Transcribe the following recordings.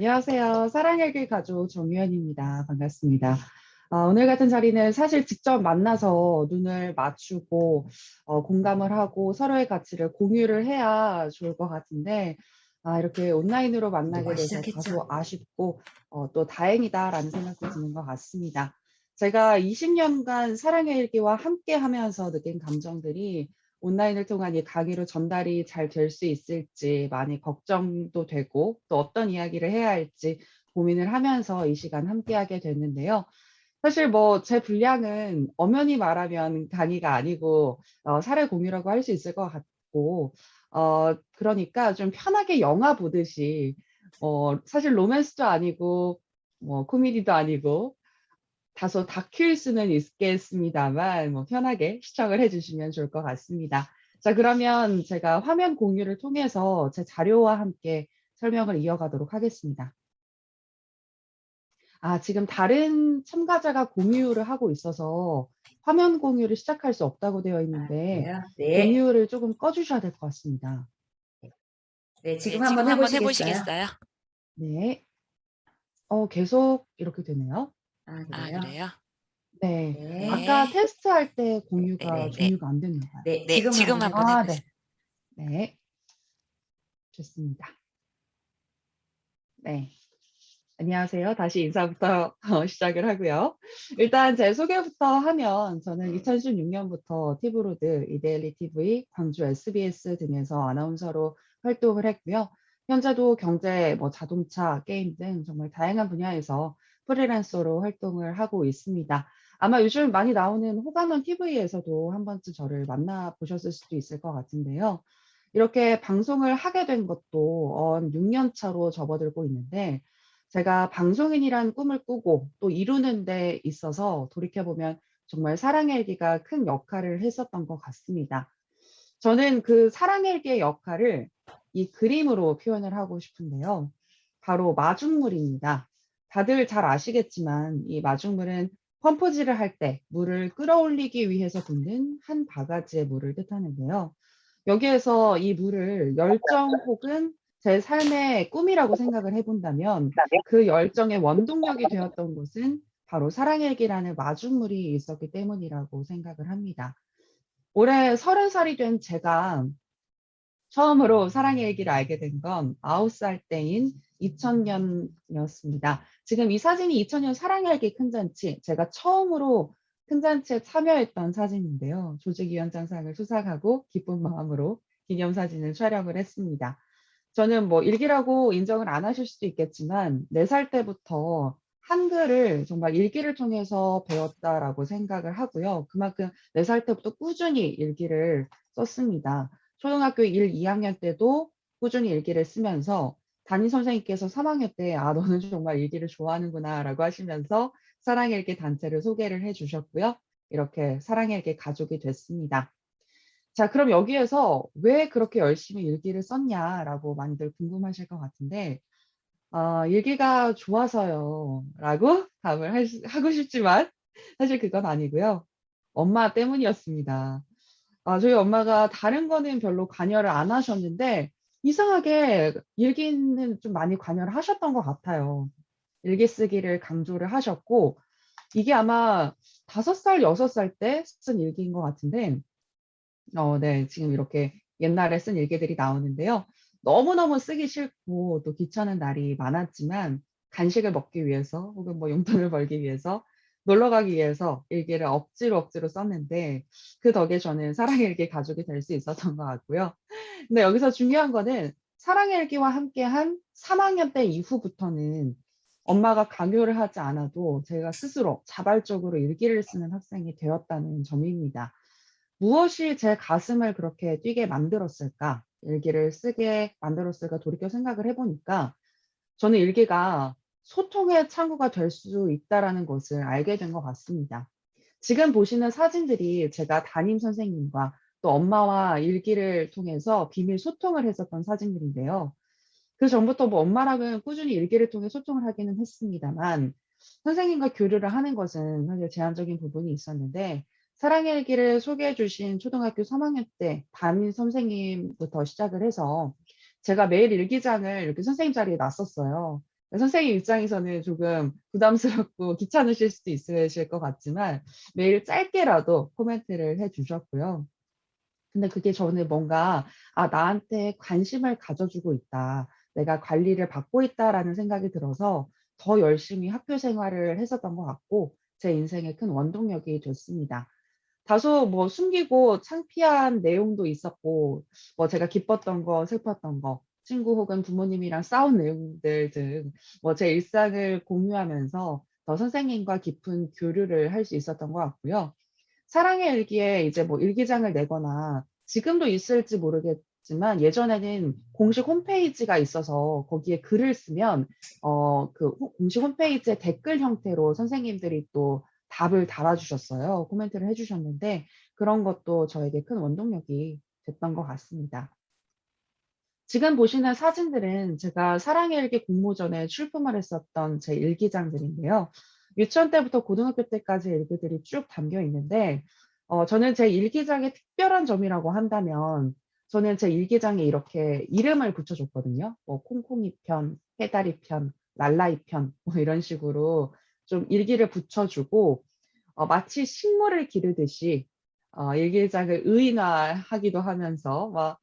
안녕하세요. 사랑의 길 가족 정유현입니다. 반갑습니다. 아, 오늘 같은 자리는 사실 직접 만나서 눈을 맞추고 어, 공감을 하고 서로의 가치를 공유를 해야 좋을 것 같은데 아, 이렇게 온라인으로 만나게 누가 돼서 시작했죠? 다소 아쉽고 어, 또 다행이다라는 생각도 드는 것 같습니다. 제가 20년간 사랑의 일기와 함께 하면서 느낀 감정들이 온라인을 통한 이 강의로 전달이 잘 될 수 있을지 많이 걱정도 되고 또 어떤 이야기를 해야 할지 고민을 하면서 이 시간 함께하게 됐는데요. 사실 뭐 제 분량은 엄연히 말하면 강의가 아니고 어, 사례 공유라고 할 수 있을 것 같고 어, 그러니까 좀 편하게 영화 보듯이 어, 사실 로맨스도 아니고 뭐 코미디도 아니고 다소 다큐일 수는 있겠습니다만 뭐 편하게 시청을 해주시면 좋을 것 같습니다. 자 그러면 제가 화면 공유를 통해서 제 자료와 함께 설명을 이어가도록 하겠습니다. 아 지금 다른 참가자가 공유를 하고 있어서 화면 공유를 시작할 수 없다고 되어 있는데 그래요? 네. 공유를 조금 꺼주셔야 될 것 같습니다. 네, 지금 네, 한번 해보시겠어요? 해보시겠어요? 네. 어 계속 이렇게 되네요. 아, 아, 그래요? 그래요? 네. 네. 아까 테스트할 때 공유가 네, 네, 네. 종류가 안 됐나 봐요. 네, 네, 지금, 지금 한번 한번 아, 해보세요. 네. 네. 좋습니다. 네. 안녕하세요. 다시 인사부터 어, 시작을 하고요. 일단 제 소개부터 하면 저는 2016년부터 티브로드, 이데일리 TV, 광주 SBS 등에서 아나운서로 활동을 했고요. 현재도 경제, 뭐 자동차, 게임 등 정말 다양한 분야에서 프리랜서로 활동을 하고 있습니다. 아마 요즘 많이 나오는 호감원 TV에서도 한 번쯤 저를 만나보셨을 수도 있을 것 같은데요. 이렇게 방송을 하게 된 것도 언 6년 차로 접어들고 있는데 제가 방송인이란 꿈을 꾸고 또 이루는 데 있어서 돌이켜보면 정말 사랑의 일기가 큰 역할을 했었던 것 같습니다. 저는 그 사랑의 일기의 역할을 이 그림으로 표현을 하고 싶은데요. 바로 마중물입니다. 다들 잘 아시겠지만 이 마중물은 펌프질을 할 때 물을 끌어올리기 위해서 붓는 한 바가지의 물을 뜻하는데요. 여기에서 이 물을 열정 혹은 제 삶의 꿈이라고 생각을 해본다면 그 열정의 원동력이 되었던 것은 바로 사랑의 일기라는 마중물이 있었기 때문이라고 생각을 합니다. 올해 서른 살이 된 제가 처음으로 사랑의 일기를 알게 된 건 아홉 살 때인 2000년이었습니다. 지금 이 사진이 2000년 사랑의 일기 큰 잔치, 제가 처음으로 큰 잔치에 참여했던 사진인데요. 조직위원장상을 수상하고 기쁜 마음으로 기념사진을 촬영을 했습니다. 저는 뭐 일기라고 인정을 안 하실 수도 있겠지만 4살 때부터 한글을 정말 일기를 통해서 배웠다라고 생각을 하고요. 그만큼 4살 때부터 꾸준히 일기를 썼습니다. 초등학교 1, 2학년 때도 꾸준히 일기를 쓰면서 담임 선생님께서 3학년 때 아 너는 정말 일기를 좋아하는구나 라고 하시면서 사랑의 일기 단체를 소개를 해주셨고요. 이렇게 사랑의 일기 가족이 됐습니다. 자, 그럼 여기에서 왜 그렇게 열심히 일기를 썼냐라고 많이들 궁금하실 것 같은데, 어, 일기가 좋아서요. 라고 답을 할 수- 하고 싶지만, 사실 그건 아니고요. 엄마 때문이었습니다. 아, 저희 엄마가 다른 거는 별로 관여를 안 하셨는데, 이상하게 일기는 좀 많이 관여를 하셨던 것 같아요. 일기 쓰기를 강조를 하셨고, 이게 아마 다섯 살, 여섯 살 때 쓴 일기인 것 같은데, 어, 네. 지금 이렇게 옛날에 쓴 일기들이 나오는데요. 너무너무 쓰기 싫고 또 귀찮은 날이 많았지만 간식을 먹기 위해서 혹은 뭐 용돈을 벌기 위해서 놀러 가기 위해서 일기를 억지로 억지로 썼는데 그 덕에 저는 사랑의 일기 가족이 될 수 있었던 것 같고요. 근데 여기서 중요한 거는 사랑의 일기와 함께한 3학년 때 이후부터는 엄마가 강요를 하지 않아도 제가 스스로 자발적으로 일기를 쓰는 학생이 되었다는 점입니다. 무엇이 제 가슴을 그렇게 뛰게 만들었을까? 일기를 쓰게 만들었을까 돌이켜 생각을 해보니까 저는 일기가 소통의 창구가 될 수 있다라는 것을 알게 된 것 같습니다. 지금 보시는 사진들이 제가 담임 선생님과 또 엄마와 일기를 통해서 비밀 소통을 했었던 사진들인데요. 그 전부터 뭐 엄마랑은 꾸준히 일기를 통해 소통을 하기는 했습니다만 선생님과 교류를 하는 것은 사실 제한적인 부분이 있었는데 사랑의 일기를 소개해 주신 초등학교 3학년 때 담임 선생님부터 시작을 해서 제가 매일 일기장을 이렇게 선생님 자리에 놨었어요. 선생님 입장에서는 조금 부담스럽고 귀찮으실 수도 있으실 것 같지만 매일 짧게라도 코멘트를 해 주셨고요. 근데 그게 저는 뭔가 '아 나한테 관심을 가져 주고 있다. 내가 관리를 받고 있다.'라는 생각이 들어서 더 열심히 학교 생활을 했었던 것 같고 제 인생의 큰 원동력이 됐습니다. 다소 뭐 숨기고 창피한 내용도 있었고 뭐 제가 기뻤던 거 슬펐던 거 친구 혹은 부모님이랑 싸운 내용들 등 뭐 제 일상을 공유하면서 더 선생님과 깊은 교류를 할 수 있었던 것 같고요. 사랑의 일기에 이제 뭐 일기장을 내거나 지금도 있을지 모르겠지만 예전에는 공식 홈페이지가 있어서 거기에 글을 쓰면 어그호 공식 홈페이지에 댓글 형태로 선생님들이 또 답을 달아 주셨어요. 코멘트를 해 주셨는데 그런 것도 저에게 큰 원동력이 됐던 것 같습니다. 지금 보시는 사진들은 제가 사랑의 일기 공모전에 출품을 했었던 제 일기장들인데요. 유치원 때부터 고등학교 때까지의 일기들이 쭉 담겨 있는데 어 저는 제 일기장의 특별한 점이라고 한다면 저는 제 일기장에 이렇게 이름을 붙여 줬거든요. 뭐 콩콩이 편, 해다리 편, 랄라이 편 뭐 이런 식으로 좀 일기를 붙여 주고 어 마치 식물을 기르듯이 어 일기장을 의인화하기도 하면서 막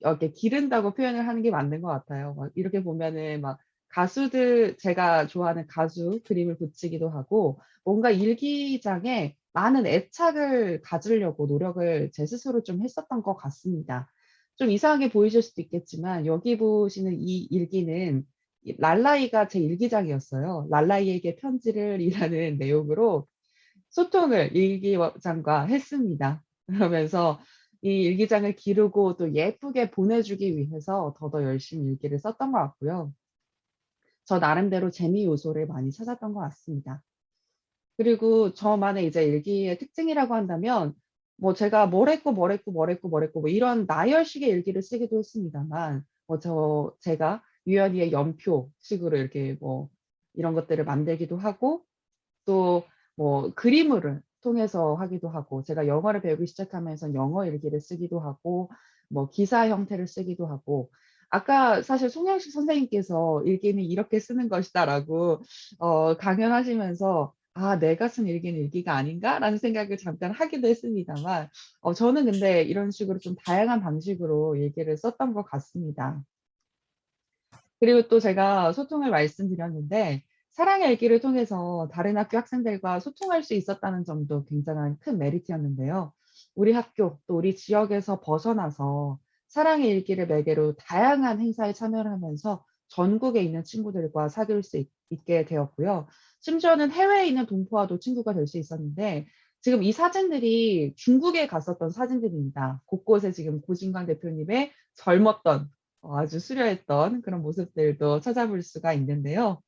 이렇게 기른다고 표현을 하는 게 맞는 것 같아요. 막 이렇게 보면은 막 가수들 제가 좋아하는 가수 그림을 붙이기도 하고 뭔가 일기장에 많은 애착을 가지려고 노력을 제 스스로 좀 했었던 것 같습니다. 좀 이상하게 보이실 수도 있겠지만 여기 보시는 이 일기는 이 랄라이가 제 일기장이었어요. 랄라이에게 편지를 이라는 내용으로 소통을 일기장과 했습니다. 그러면서 이 일기장을 기르고 또 예쁘게 보내주기 위해서 더더 열심히 일기를 썼던 것 같고요. 저 나름대로 재미 요소를 많이 찾았던 것 같습니다. 그리고 저만의 이제 일기의 특징이라고 한다면 뭐 제가 뭘 했고, 뭘 했고, 뭘 했고, 뭘 했고 뭐 이런 나열식의 일기를 쓰기도 했습니다만 뭐 저 제가 유연히의 연표식으로 이렇게 뭐 이런 것들을 만들기도 하고 또 뭐 그림을 통해서 하기도 하고 제가 영어를 배우기 시작하면서 영어 일기를 쓰기도 하고 뭐 기사 형태를 쓰기도 하고 아까 사실 송영식 선생님께서 "일기는 이렇게 쓰는 것이다."라고 어 강연하시면서 '아 내가 쓴 일기는 일기가 아닌가?'라는 생각을 잠깐 하기도 했습니다만 어 저는 근데 이런 식으로 좀 다양한 방식으로 일기를 썼던 것 같습니다. 그리고 또 제가 소통을 말씀드렸는데 사랑의 일기를 통해서 다른 학교 학생들과 소통할 수 있었다는 점도 굉장한 큰 메리트였는데요. 우리 학교 또 우리 지역에서 벗어나서 사랑의 일기를 매개로 다양한 행사에 참여를 하면서 전국에 있는 친구들과 사귈 수있 있게 되었고요. 심지어는 해외에 있는 동포와도 친구가 될 수 있었는데 지금 이 사진들이 중국에 갔었던 사진들입니다. 곳곳에 지금 고진관 대표님의 젊었던 어 아주 수려했던 그런 모습들도 찾아볼 수가 있는데요.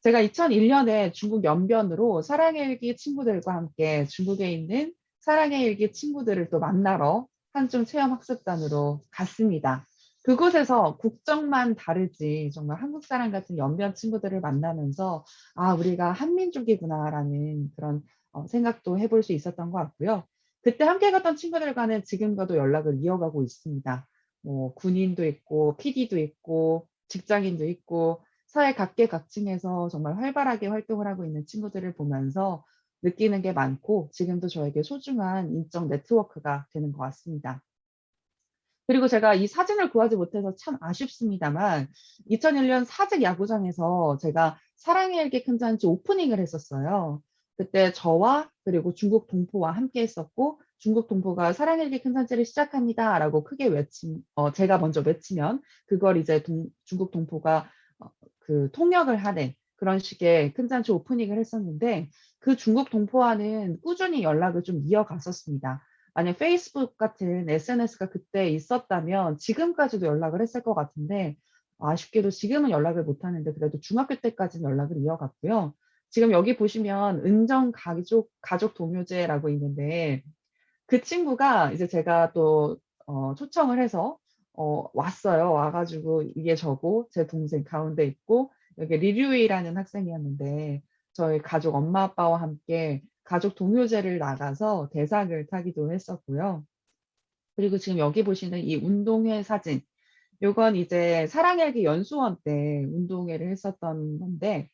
제가 2001 년에 중국 연변으로 사랑의 일기 친구들과 함께 중국에 있는 사랑의 일기 친구들을 또 만나러 한중 체험 학습단으로 갔습니다. 그곳에서 국적만 다르지 정말 한국 사람 같은 연변 친구들을 만나면서 '아 우리가 한민족이구나.'라는 그런 어 생각도 해볼 수 있었던 것 같고요. 그때 함께 갔던 친구들과는 지금과도 연락을 이어가고 있습니다. 뭐 군인도 있고 PD도 있고 직장인도 있고 사회 각계각층에서 정말 활발하게 활동을 하고 있는 친구들을 보면서 느끼는 게 많고 지금도 저에게 소중한 인적 네트워크가 되는 것 같습니다. 그리고 제가 이 사진을 구하지 못해서 참 아쉽습니다만 2001년 사직 야구장에서 제가 사랑의 일기 큰 잔치 오프닝을 했었어요. 그때 저와 그리고 중국 동포와 함께 했었고 중국 동포가 "사랑의 일기 큰 잔치를 시작합니다."라고 크게 외침 어 제가 먼저 외치면 그걸 이제 동 중국 동포가 어 그 통역을 하는 그런 식의 큰 잔치 오프닝을 했었는데 그 중국 동포와는 꾸준히 연락을 좀 이어갔었습니다. 만약 페이스북 같은 SNS가 그때 있었다면 지금까지도 연락을 했을 것 같은데 아쉽게도 지금은 연락을 못 하는데 그래도 중학교 때까지는 연락을 이어갔고요. 지금 여기 보시면 은정 가족 가족 동요제라고 있는데 그 친구가 이제 제가 또 어 초청을 해서 어 왔어요. 와 가지고 이게 저고 제 동생 가운데 있고 여기 리류이라는 학생이었는데 저희 가족 엄마 아빠와 함께 가족 동요제를 나가서 대상을 타기도 했었고요. 그리고 지금 여기 보시는 이 운동회 사진 요건 이제 사랑일기 연수원 때 운동회를 했었던 건데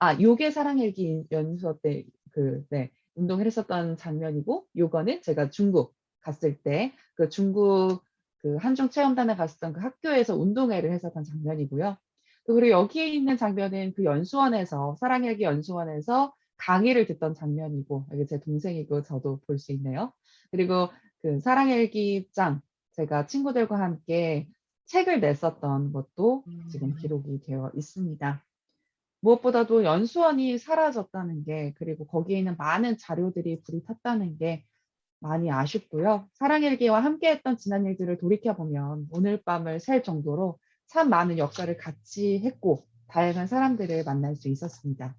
아 요게 사랑일기 연수원 때그네 운동을 했었던 장면이고 요거는 제가 중국 갔을 때 그 중국 그 한중 체험단에 갔었던 그 학교에서 운동회를 했었던 장면이고요. 또 그리고 여기에 있는 장면은 그 연수원에서 사랑일기 연수원에서 강의를 듣던 장면이고 여기 제 동생이고 저도 볼 수 있네요. 그리고 그 사랑일기장 제가 친구들과 함께 책을 냈었던 것도 지금 음. 기록이 되어 있습니다. 무엇보다도 연수원이 사라졌다는 게 그리고 거기에 있는 많은 자료들이 불이 탔다는 게 많이 아쉽고요. 사랑일기와 함께했던 지난 일들을 돌이켜보면 오늘 밤을 샐 정도로 참 많은 역사를 같이 했고 다양한 사람들을 만날 수 있었습니다.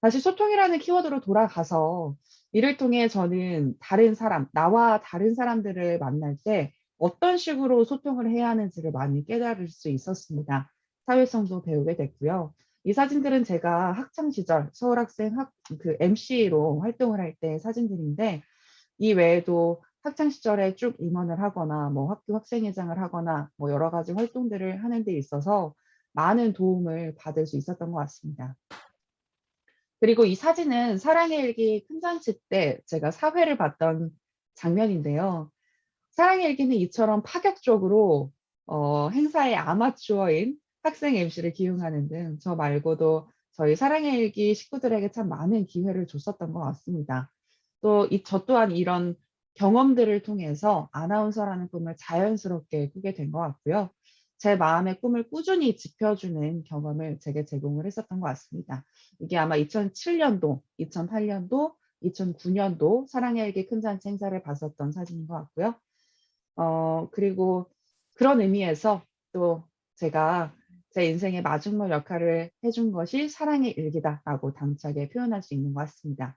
다시 소통이라는 키워드로 돌아가서 이를 통해 저는 다른 사람, 나와 다른 사람들을 만날 때 어떤 식으로 소통을 해야 하는지를 많이 깨달을 수 있었습니다. 사회성도 배우게 됐고요. 이 사진들은 제가 학창 시절 서울학생 학, 그 MC로 활동을 할 때 사진들인데 이 외에도 학창 시절에 쭉 임원을 하거나 뭐 학교 학생회장을 하거나 뭐 여러 가지 활동들을 하는 데 있어서 많은 도움을 받을 수 있었던 것 같습니다. 그리고 이 사진은 사랑의 일기 큰 잔치 때 제가 사회를 봤던 장면인데요. 사랑의 일기는 이처럼 파격적으로 어, 행사의 아마추어인 학생 MC를 기용하는 등 저 말고도 저희 사랑의 일기 식구들에게 참 많은 기회를 줬었던 것 같습니다. 또이저 또한 이런 경험들을 통해서 아나운서라는 꿈을 자연스럽게 꾸게 된 것 같고요. 제 마음의 꿈을 꾸준히 지켜주는 경험을 제게 제공을 했었던 것 같습니다. 이게 아마 2007년도, 2008년도, 2009년도 사랑의 일기 큰 잔치 행사를 봤었던 사진인 것 같고요. 어, 그리고 그런 의미에서 또 제가 제 인생의 마중물 역할을 해준 것이 사랑의 일기다라고 당차게 표현할 수 있는 것 같습니다.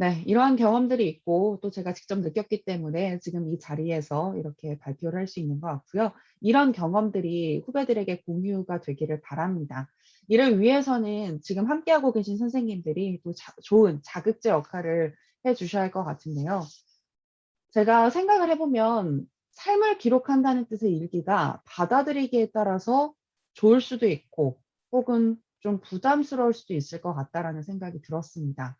네, 이러한 경험들이 있고 또 제가 직접 느꼈기 때문에 지금 이 자리에서 이렇게 발표를 할 수 있는 것 같고요. 이런 경험들이 후배들에게 공유가 되기를 바랍니다. 이를 위해서는 지금 함께하고 계신 선생님들이 또 자, 좋은 자극제 역할을 해 주셔야 할 것 같은데요. 제가 생각을 해보면 삶을 기록한다는 뜻의 일기가 받아들이기에 따라서 좋을 수도 있고 혹은 좀 부담스러울 수도 있을 것 같다라는 생각이 들었습니다.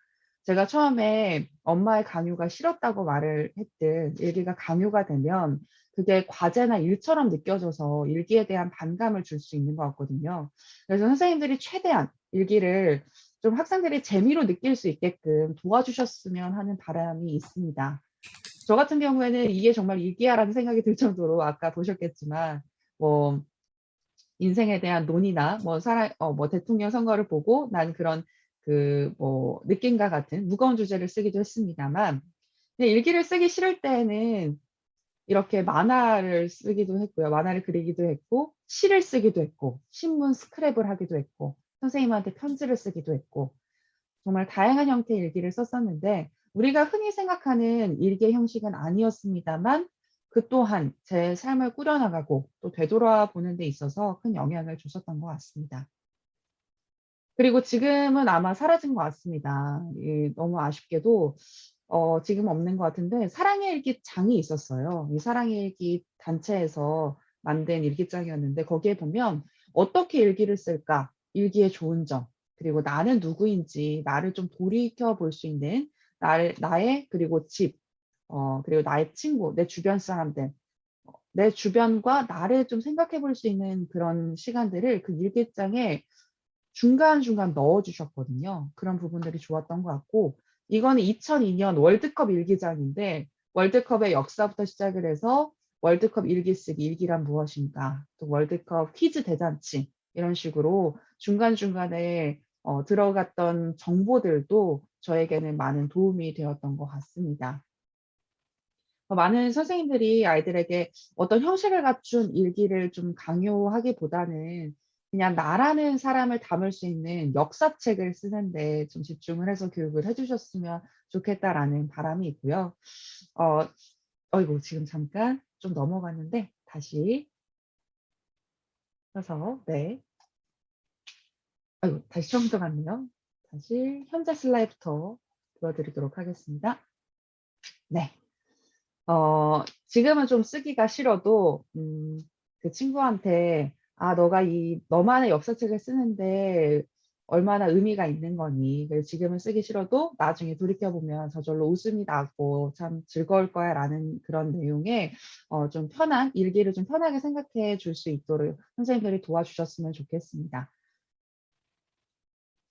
제가 처음에 엄마의 강요가 싫었다고 말을 했듯 일기가 강요가 되면 그게 과제나 일처럼 느껴져서 일기에 대한 반감을 줄 수 있는 것 같거든요. 그래서 선생님들이 최대한 일기를 좀 학생들이 재미로 느낄 수 있게끔 도와주셨으면 하는 바람이 있습니다. 저 같은 경우에는 이게 정말 일기야라는 생각이 들 정도로 아까 보셨겠지만 뭐 인생에 대한 논의나 뭐 사람 어 뭐 대통령 선거를 보고 난 그런 그 뭐 느낌과 같은 무거운 주제를 쓰기도 했습니다만 근데 일기를 쓰기 싫을 때에는 이렇게 만화를 쓰기도 했고요. 만화를 그리기도 했고 시를 쓰기도 했고 신문 스크랩을 하기도 했고 선생님한테 편지를 쓰기도 했고 정말 다양한 형태의 일기를 썼었는데 우리가 흔히 생각하는 일기의 형식은 아니었습니다만 그 또한 제 삶을 꾸려나가고 또 되돌아보는 데 있어서 큰 영향을 줬었던 것 같습니다. 그리고 지금은 아마 사라진 것 같습니다. 이 너무 아쉽게도 어 지금 없는 것 같은데 사랑의 일기 장이 있었어요. 이 사랑의 일기 단체에서 만든 일기장이었는데 거기에 보면 어떻게 일기를 쓸까? 일기의 좋은 점, 그리고 나는 누구인지 나를 좀 돌이켜 볼 수 있는 나를 나의 그리고 집, 어 그리고 나의 친구, 내 주변 사람들, 어내 주변과 나를 좀 생각해 볼 수 있는 그런 시간들을 그 일기장에 중간중간 넣어 주셨거든요. 그런 부분들이 좋았던 것 같고 이거는 2002년 월드컵 일기장인데 월드컵의 역사부터 시작을 해서 월드컵 일기 쓰기, 일기란 무엇인가, 또 월드컵 퀴즈 대잔치 이런 식으로 중간중간에 어 들어갔던 정보들도 저에게는 많은 도움이 되었던 것 같습니다. 어 많은 선생님들이 아이들에게 어떤 형식을 갖춘 일기를 좀 강요하기보다는 그냥 나라는 사람을 담을 수 있는 역사책을 쓰는 데 좀 집중을 해서 교육을 해 주셨으면 좋겠다라는 바람이 있고요. 어 어이구 지금 잠깐 좀 넘어갔는데 다시 펴서 네. 아이고 다시 처음부터 갔네요. 다시 현재 슬라이드부터 보여 드리도록 하겠습니다. 네. 어, 지금은 좀 쓰기가 싫어도, 음, 그 친구한테, 아, 너가 이, 너만의 역사책을 쓰는데 얼마나 의미가 있는 거니. 지금은 쓰기 싫어도 나중에 돌이켜보면 저절로 웃음이 나고 참 즐거울 거야 라는 그런 내용의 어, 좀 편한, 일기를 좀 편하게 생각해 줄 수 있도록 선생님들이 도와주셨으면 좋겠습니다.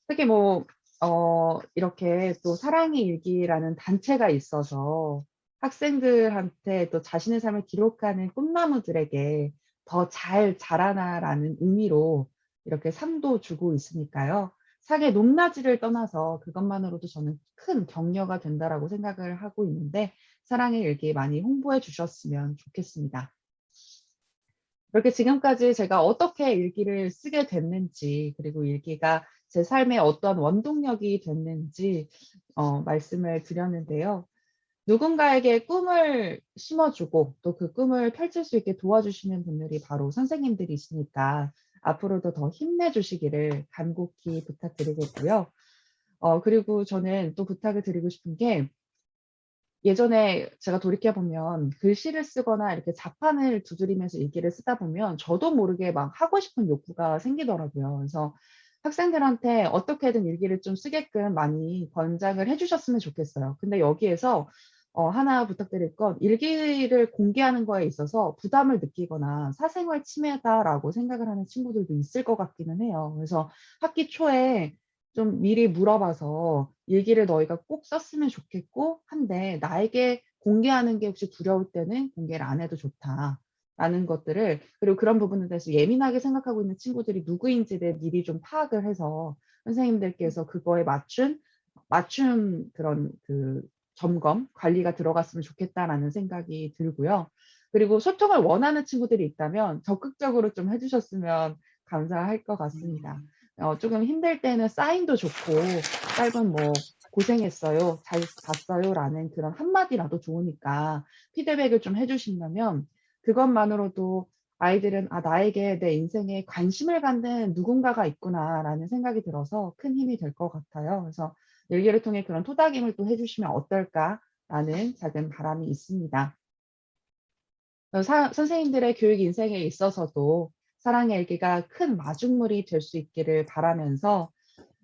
특히 뭐, 어, 이렇게 또 사랑의 일기라는 단체가 있어서 학생들한테 또 자신의 삶을 기록하는 꿈나무들에게 더 잘 자라나라는 의미로 이렇게 상도 주고 있으니까요. 상의 높낮이를 떠나서 그것만으로도 저는 큰 격려가 된다라고 생각을 하고 있는데 사랑의 일기 많이 홍보해 주셨으면 좋겠습니다. 이렇게 지금까지 제가 어떻게 일기를 쓰게 됐는지 그리고 일기가 제 삶에 어떤 원동력이 됐는지 어, 말씀을 드렸는데요. 누군가에게 꿈을 심어주고 또 그 꿈을 펼칠 수 있게 도와주시는 분들이 바로 선생님들이시니까 앞으로도 더 힘내주시기를 간곡히 부탁드리겠고요. 어, 그리고 저는 또 부탁을 드리고 싶은 게 예전에 제가 돌이켜보면 글씨를 쓰거나 이렇게 자판을 두드리면서 일기를 쓰다 보면 저도 모르게 막 하고 싶은 욕구가 생기더라고요. 그래서 학생들한테 어떻게든 일기를 좀 쓰게끔 많이 권장을 해주셨으면 좋겠어요. 근데 여기에서 어, 하나 부탁드릴 건 일기를 공개하는 거에 있어서 부담을 느끼거나 사생활 침해다라고 생각을 하는 친구들도 있을 것 같기는 해요. 그래서 학기 초에 좀 미리 물어봐서 일기를 너희가 꼭 썼으면 좋겠고 한데 나에게 공개하는 게 혹시 두려울 때는 공개를 안 해도 좋다. 라는 것들을 그리고 그런 부분에 대해서 예민하게 생각하고 있는 친구들이 누구인지를 미리 좀 파악을 해서 선생님들께서 그거에 맞춘 맞춤 그런 그 점검 관리가 들어갔으면 좋겠다라는 생각이 들고요. 그리고 소통을 원하는 친구들이 있다면 적극적으로 좀 해주셨으면 감사할 것 같습니다. 어, 조금 힘들 때는 사인도 좋고 짧은 뭐 고생했어요, 잘 잤어요라는 그런 한마디라도 좋으니까 피드백을 좀 해주신다면 그것만으로도 아이들은 아 나에게 내 인생에 관심을 갖는 누군가가 있구나라는 생각이 들어서 큰 힘이 될 것 같아요. 그래서 일기를 통해 그런 토닥임을 또 해주시면 어떨까라는 작은 바람이 있습니다. 사- 선생님들의 교육 인생에 있어서도 사랑의 일기가 큰 마중물이 될 수 있기를 바라면서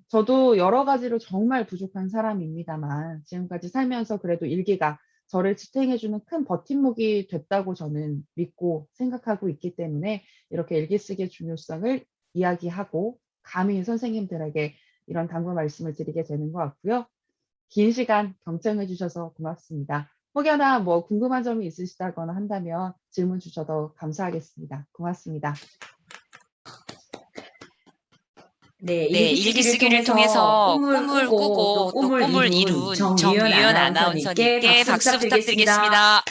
저도 여러 가지로 정말 부족한 사람입니다만 지금까지 살면서 그래도 일기가 저를 지탱해주는 큰 버팀목이 됐다고 저는 믿고 생각하고 있기 때문에 이렇게 일기 쓰기의 중요성을 이야기하고 감히 선생님들에게 이런 당부 말씀을 드리게 되는 것 같고요. 긴 시간 경청해 주셔서 고맙습니다. 혹여나 뭐 궁금한 점이 있으시다거나 한다면 질문 주셔도 감사하겠습니다. 고맙습니다. 네, 네, 일기 쓰기를 통해서 꿈을 꾸고 또 꿈을 이룬 정유연 아나운서님께 박수 부탁드리겠습니다.